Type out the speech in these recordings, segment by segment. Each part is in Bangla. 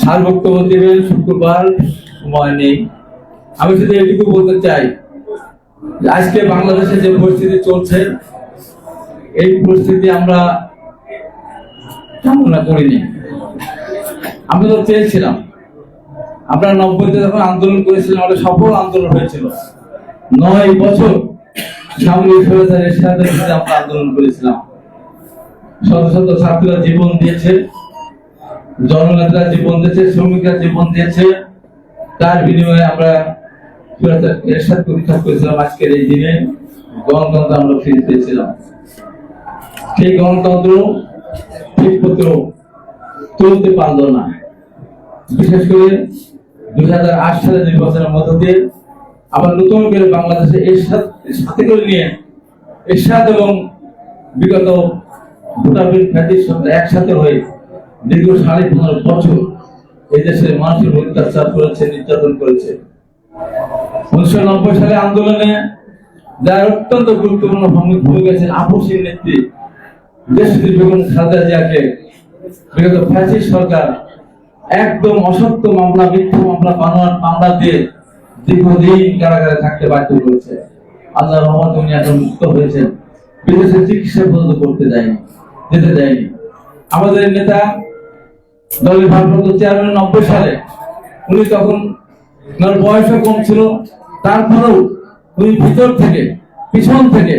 স্যার বক্তব্য দেবেন শুক্রবার সময় নেই। আমি শুধু এটুকু বলতে চাই, আজকে বাংলাদেশে যে পরিস্থিতি চলছে, এই পরিস্থিতি আমরা কামনা করিনি। আমরা তো চেয়েছিলাম। আমরা নব্বইতে যখন আন্দোলন করেছিলাম, আমাদের সফল আন্দোলন হয়েছিল। নয় বছর সামরিক স্বৈরাচারের সাথে সাথে আমরা আন্দোলন করেছিলাম। শত শত ছাত্ররা জীবন দিয়েছে। জননেতারা জীবন দিয়েছে, শ্রমিকরা জীবন দিয়েছে। তার বিনিময়ে আমরা পরীক্ষা করেছিলাম আজকের এই দিনে। গণতন্ত্র আমরা সেই গণতন্ত্র পারল না। বিশেষ করে দুই হাজার আট মধ্য দিয়ে আবার নতুন করে বাংলাদেশে সাথে করে নিয়ে এরশাদ এবং বিগত সঙ্গে একসাথে হয়ে দীর্ঘ সাড়ে পনেরো বছর এই দেশের মানুষের অত্যাচার করেছে, নির্যাতন করেছে। উনিশশো নব্বই সালে আন্দোলনে যার অত্যন্ত গুরুত্বপূর্ণ ভূমি- ভূমিকা ছিল নেত্রী বেগম খালেদা জিয়াকে বিগত সরকার একদম অসত্য মামলা, মিথ্যা মামলা বানোয়ার মামলা দিয়ে দীর্ঘদিন কারাগারে থাকতে বাধ্য করেছে। আল্লাহ রহমত উনি এখন মুক্ত হয়েছেন। বিদেশে চিকিৎসা পর্যন্ত করতে দেয়নি, যেতে দেয়নি। আমাদের নেতা দলের ভারপ্রাপ্ত চেয়ারম্যান নব্বই সালে। উনি তখন ওনার বয়সও কম ছিল। তারপরেও উনি ভিতর থেকে, পিছন থেকে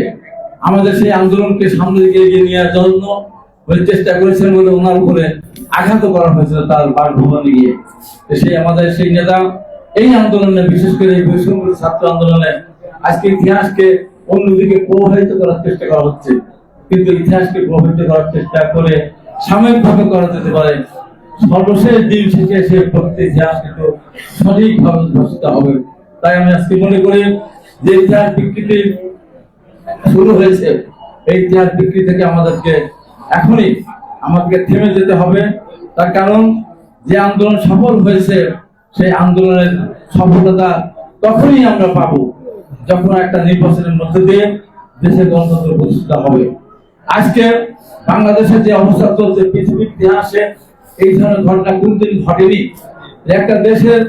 আমাদের সেই আন্দোলনকে সামনে দিকে এগিয়ে নিয়ে যাওয়ার জন্য উনি চেষ্টা করেছেন বলে ওনার উপরে আঘাত করা হয়েছিল তার বাসভবনে গিয়ে। সেই আমাদের সেই নেতা এই আন্দোলনে, বিশেষ করে এই বৈষম্য ছাত্র আন্দোলনে আজকে ইতিহাসকে অন্যদিকে প্রভাবিত করার চেষ্টা করা হচ্ছে। কিন্তু ইতিহাসকে প্রভাবিত করার চেষ্টা করে সাময়িকভাবে করা যেতে পারে। সর্বশেষ দিন শেষে সে প্রত্যেক ইতিহাস কিন্তু সঠিকভাবে উদ্ভাসিত হবে। তাই আমি আজকে মনে করি যে ইতিহাস বিকৃতি শুরু হয়েছে, এই ইতিহাস বিক্রি থেকে আমাদেরকে এখনই আমাদেরকে থেমে যেতে হবে। তার কারণ যে আন্দোলন সফল হয়েছে, সেই আন্দোলনের সফলতা তখনই আমরা পাবো যখন একটা নির্বাচনের মধ্যে দিয়ে দেশের গণতন্ত্র প্রতিষ্ঠিত হবে। আজকে বাংলাদেশের যে অবস্থা চলছে, পৃথিবীর ইতিহাসে এই ধরনের ঘটনা কোনদিন ঘটেনি? একটা দেশের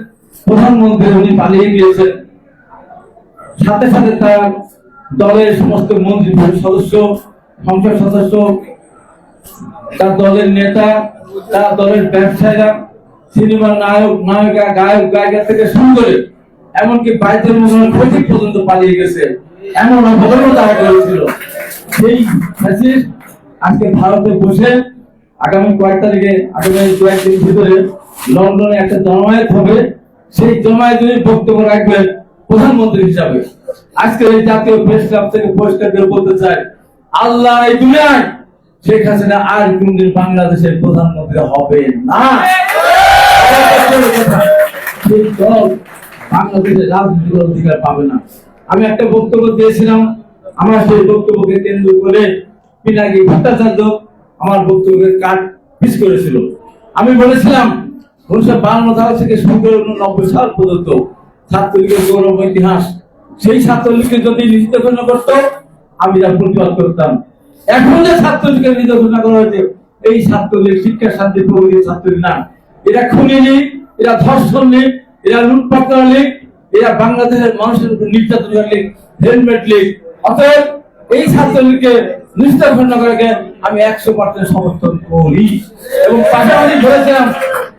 প্রধানমন্ত্রী উনি পালিয়ে গিয়েছেন। সাথে সাথে তার দলের সমস্ত মন্ত্রী সদস্য, সংসদ সদস্য, তার দলের নেতা, তার দলের ব্যবসায়ীরা, সিনেমার নায়ক, নায়িকা, গায়ক, গায়িকা থেকে শুরু করে, এমনকি বাইতের মোহনের প্রতীক পর্যন্ত পালিয়ে গেছে। এমন অবদানতা হয়েছিল সেই আজকে ভারতে বসে আগামী কয়েক তারিখে, আগামী কয়েকদিন ভিতরে লন্ডনে একটা জমায়েত হবে। সেই জমায়েত জমায়েতে বক্তব্য রাখবেন প্রধানমন্ত্রী হিসাবে। আজকে এই জাতীয় প্রেস ক্লাব থেকে পরিষ্কার করে বলতে চাই, আল্লাহ এই দুনিয়ায় শেখ হাসিনা আর কোনদিন বাংলাদেশের প্রধানমন্ত্রী হবে না। সেই দল বাংলাদেশের রাজনৈতিক অধিকার পাবে না। আমি একটা বক্তব্য দিয়েছিলাম, আমার সেই বক্তব্যকে কেন্দ্র করে পিনাকি ভট্টাচার্য আমার বক্তব্যের কাট পিস করেছিল। আমি বলেছিলাম, উনিশশো বান্ন সাল থেকে শুরু করে নব্বই সাল পর্যন্ত ছাত্রলীগের গৌরব ইতিহাস। সেই ছাত্রলীগকে যদি ঘোষণা করতো, আমি তার প্রতিবাদ করতাম। এখন যে নিষিদ্ধ ঘোষণা করা হয়েছে, এই ছাত্রলীগ শিক্ষা শান্তি, প্রগতির ছাত্রলীগ না। এরা খুনি লীগ, এরা ধর্ষণ লীগ, এরা লুটপাট করা লীগ, এরা বাংলাদেশের মানুষের উপর নির্যাতন লীগ, হেলমেট লীগ। অতএব এই ছাত্রলীগকে ঘোষণা করাকে আমি একশো পার্সেন্ট সমর্থন করি। এবং পাশাপাশি বলেছিলাম,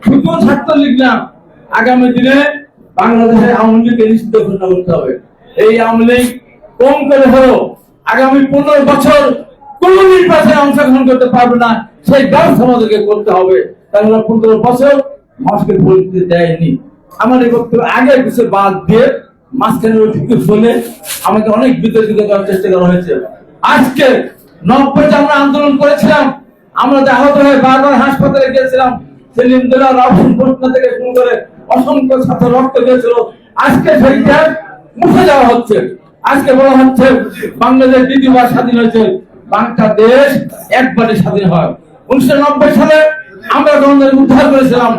শুধু ছাত্রলীগ না, আগামী দিনে বাংলাদেশের আওয়ামী লীগকে নিষিদ্ধ ঘোষণা করতে হবে। এই আওয়ামী লীগ কম করে হলো আগামী পনেরো বছর কোন নির্বাচনে অংশগ্রহণ করতে পারবে না, সেই ব্যবস্থা আমাদেরকে করতে হবে। কারণ পনেরো বছর মানুষকে বলতে দেয়নি। আমার এই বক্তব্য আগে কিছু বাদ দিয়ে মাঝখানে ফলে আমাকে অনেক বিতর্কিত করার চেষ্টা করা হয়েছে। আজকে নব্বইতে আমরা আন্দোলন করেছিলাম। আমরা আহত হয়ে বারবার হাসপাতালে গিয়েছিলাম। সেলিম দুলা রাহুল ঘটনা থেকে শুরু করে অসংখ্য ছাত্র রক্ত দিয়েছিল আজকে সেইটা মুছে যাওয়া হচ্ছে। আজকে বলা হচ্ছে বাংলাদেশ দ্বিতীয়বার স্বাধীন হয়েছে। বাংলাদেশ একবারে স্বাধীন হয়। উনিশশো নব্বই সালে আমরা গণতন্ত্র উদ্ধার করেছিলাম।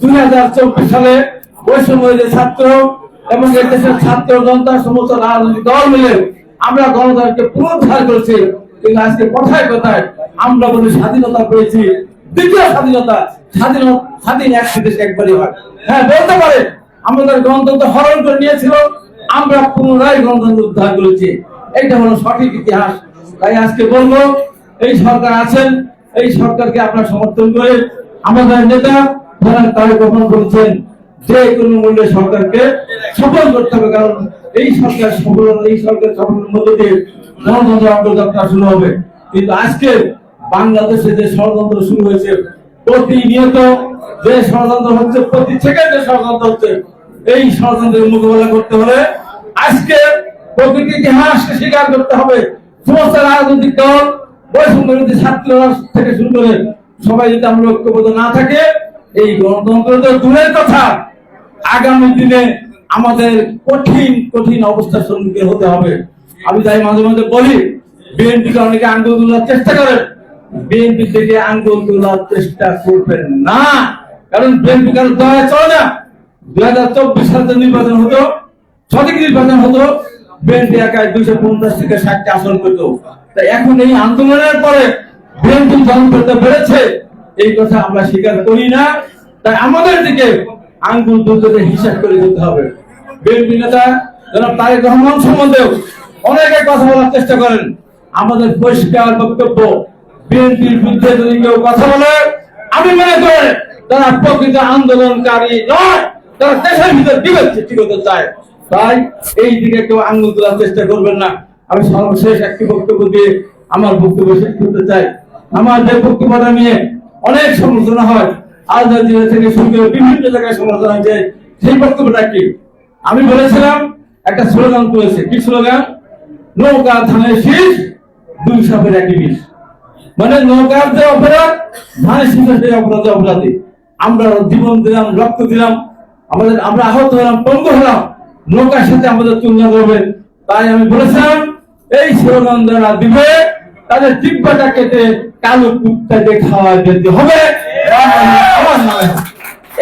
দুই হাজার চব্বিশ সালে বৈষম্য যে ছাত্র এবং দেশের ছাত্র জনতা, সমস্ত রাজনৈতিক দল মিলে আমরা গণতন্ত্রকে পুনরুদ্ধার করেছি। কিন্তু আজকে কথায় কথায় আমরা স্বাধীনতা পেয়েছি। দ্বিতীয় স্বাধীনতা, স্বাধীন স্বাধীন এক দেশ একবারই হয়। হ্যাঁ বলতে পারে, আমাদের গণতন্ত্র হরণ করে নিয়েছিল, আমরা পুনরায় গণতন্ত্র উদ্ধার করেছি। হলো সঠিক ইতিহাস। তাই আজকে বলব, এই সরকার আছেন, এই সরকারকে আপনার সমর্থন করে আমাদের নেতা যারা তারেক রহমান যে কোনো মূল্যে সরকারকে সফল করতে হবে, কারণ এই সরকার সফল এই সরকার সফলের মধ্য দিয়ে গণতন্ত্র অগ্রযাত্রা শুরু হবে। কিন্তু আজকে বাংলাদেশে যে ষড়যন্ত্র শুরু হয়েছে, প্রতিনিয়ত যে ষড়যন্ত্র হচ্ছে, প্রতি সেকেন্ডে ষড়যন্ত্র হচ্ছে, এই ষড়যন্ত্রের মোকাবেলা করতে হলে আজকে প্রকৃতি ইতিহাসকে স্বীকার করতে হবে। সমস্ত রাজনৈতিক দল বৈষম্য বিরোধী ছাত্র থেকে শুরু করে সবাই যদি আমরা ঐক্যবদ্ধ না থাকে, এই গণতন্ত্র তো দূরের কথা। আগামী দিনে আমাদের কঠিন কঠিন অবস্থার সম্মুখীন হতে হবে। আমি তাই মাঝে মাঝে বলি, বিএনপিকে অনেকে আঙ্গুল তোলার চেষ্টা করেন। বিএনপি থেকে আঙ্গুল তোলার চেষ্টা করবেন না। কারণ বিএনপি কারণ দয়া চলে না। দুই হাজার চব্বিশ সালে নির্বাচন হতো, সঠিক নির্বাচন হতো, বিএনপি একাই দুইশো পঞ্চাশ থেকে ষাটটি আসন পেত। তাই এখন এই আন্দোলনের পরে বিএনপি জনপ্রিয়তা বেড়েছে, এই কথা আমরা স্বীকার করি না। তাই আমাদের দিকে আঙ্গুল তুলতে হিসাব করে দিতে হবে। বিএনপি নেতা জনাব তারেক রহমান সম্বন্ধেও অনেকে কথা বলার চেষ্টা করেন। আমাদের পরিষ্কার বক্তব্য, বিএনপির বিরুদ্ধে যদি কেউ কথা বলে, আমি মনে করি তারা প্রকৃত আন্দোলনকারী নয়, তারা দেশের ভিতর বিভেদ সৃষ্টি করতে চায়। তাই এই দিকে কেউ আঙ্গুল তোলার চেষ্টা করবেন না। আমি সর্বশেষ একটি বক্তব্য দিয়ে আমার বক্তব্য শেষ করতে চাই। আমার যে বক্তব্যটা নিয়ে অনেক সমালোচনা হয় জেলা থেকে শুরু করে বিভিন্ন জায়গায় সমালোচনা হয়েছে, সেই বক্তব্যটা কি? আমি বলেছিলাম, একটা স্লোগান তুলেছে। কি স্লোগান? নৌকা ধানের শীষ, দুই সাপের একই বিষ। মানে নৌকার যে অপরাধ ধানের শীষের সেই অপরাধে অপরাধী। আমরা জীবন দিলাম, রক্ত দিলাম, আমাদের আমরা আহত হলাম পঙ্গু হলাম। নৌকার সাথে আমাদের তুলনা করবে। তাই আমি বলেছিলাম, এই স্লোগান যারা দিবে, তাদের জিব্বাটা কেটে কালো কুত্তা খাওয়া যেতে হবে।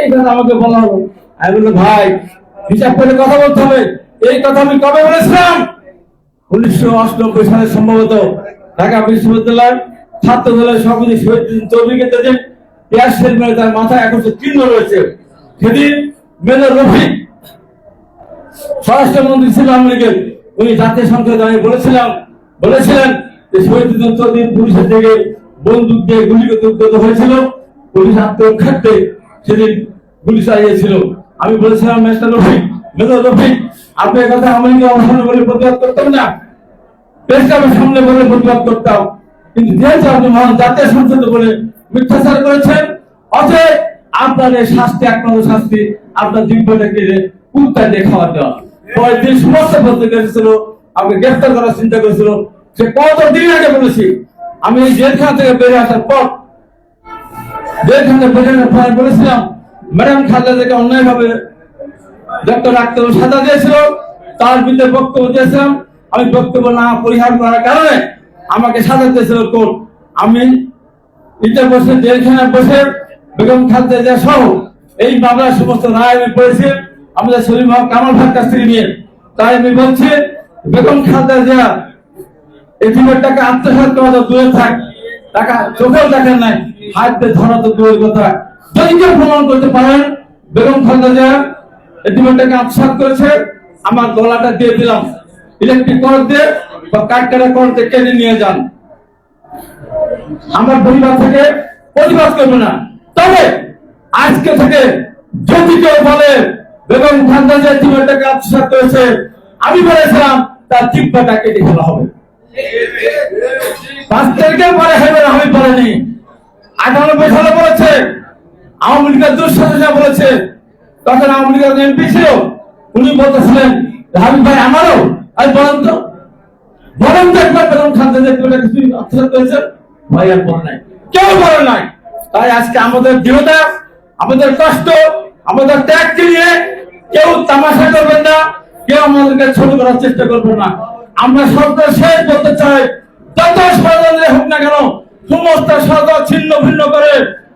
এই কথা আমাকে বলা হলো। আমি বলল ভাই হিসাব করে কথা বলতে হবে। এই কথা আমি কবে বলেছিলাম? উনিশশো অষ্টানব্বই সালে সম্ভবত ঢাকা বিশ্ববিদ্যালয় ছাত্র দলের সভাপতি শহীদ চৌধুরীকে দেখেন পেঁয়াজ শেষ মেরে তার মাথায় এখন চিহ্ন রয়েছে। সেদিন মেজর রফিক, স্বরাষ্ট্রমন্ত্রী ছিল আওয়ামী লীগের উনি জাতীয় সংসদে দাঁড়িয়ে বলেছিলাম, বলেছিলেন যে শহীদ চৌধুরী পুলিশের থেকে বন্দুক দিয়ে গুলি উদ্যত হয়েছিল। পুলিশ আত্মরক্ষার্থে সেদিন গুলি চালিয়েছিল। আমি বলেছিলাম মেস্টার রফিক মেজর রফিক আপনি কথা আমাকে অবসান বলে প্রতিবাদ করতাম না। প্রেস ক্লাবের সামনে বলে প্রতিবাদ করতাম। কিন্তু যেহেতু আপনি মহান জাতীয় সংসদে বলে মিথ্যাচার করেছেন। অতএব আপনার এই শাস্তি একমাত্র শাস্তি আপনার দিব্যটাকে কুত্তা দিয়ে খাওয়া দেওয়া। যে সমস্ত পত্রিকা এসেছিল আমাকে গ্রেফতার করার চিন্তা করেছিল, সে কত দিন আগে বলেছি, আমি জেলখানা থেকে বেরিয়ে আসার পর জেলখানা বেরিয়ে আসার পর বলেছিলাম ম্যাডাম খালেদাকে অন্যায়ভাবে ডক্টর ডাক্তার সাজা দিয়েছিল, তার বিরুদ্ধে বক্তব্য দিয়েছিলাম। আমি বক্তব্য না পরিহার করার কারণে আমাকে সাজা দিয়েছিল কোর্ট। আমি ইতে বসে, জেলখানায় বসে বেগম খালেদা সহ এই মামলার সমস্ত রায় আমি পড়েছি। আমাদের মহা কামাল ভাইয়ের কাছ থেকে নিয়ে। তাই আমি বলছি, বেগম খালেদা জিয়া এই জীবনটাকে আত্মসাৎ করা তো দূরে থাক। টাকা চোখেও দেখেন নাই, হাত দিয়ে ধরা তো দূরের কথা। প্রমাণ করতে পারেন। বেগম খালেদা করেছে। আমার দিয়ে দিলাম। ইলেকট্রিক কর দিয়ে বা কাঠ কাটা কর কেটে নিয়ে যান। আমার পরিবার থেকে প্রতিবাদ করবে না। তবে আজকে থেকে যদি কেউ বলে বেগম খালেদা জিয়া জীবনটাকে করেছে, আমি বলেছিলাম তার জিব্বাটা কেটে ফেলা হবে। পাঁচ পরে আমি বলেনি। আটানব্বই সালে বলেছে আওয়ামী লীগের দুঃসাহসা বলেছে, তখন আওয়ামী লীগের এমপি ছিল, উনি বলতেছিলেন, হাবিব ভাই আমারও আমি বলেন তো। বলেন তো একবার বেতন খান কিছু আত্মসাৎ করেছে ভাই আর বলে নাই। কেউ বলে নাই। তাই আজকে আমাদের দৃঢ়তা আমাদের কষ্ট, আমাদের ত্যাগকে নিয়ে কেউ তামাশা করবেন না, কেউ আমাদেরকে ছোট করার চেষ্টা করবেন না। আমরা সরকার শেষ বলতে চাই, যত ষড়যন্ত্রে হোক না কেন, সমস্ত সরকার ছিন্ন ভিন্ন করে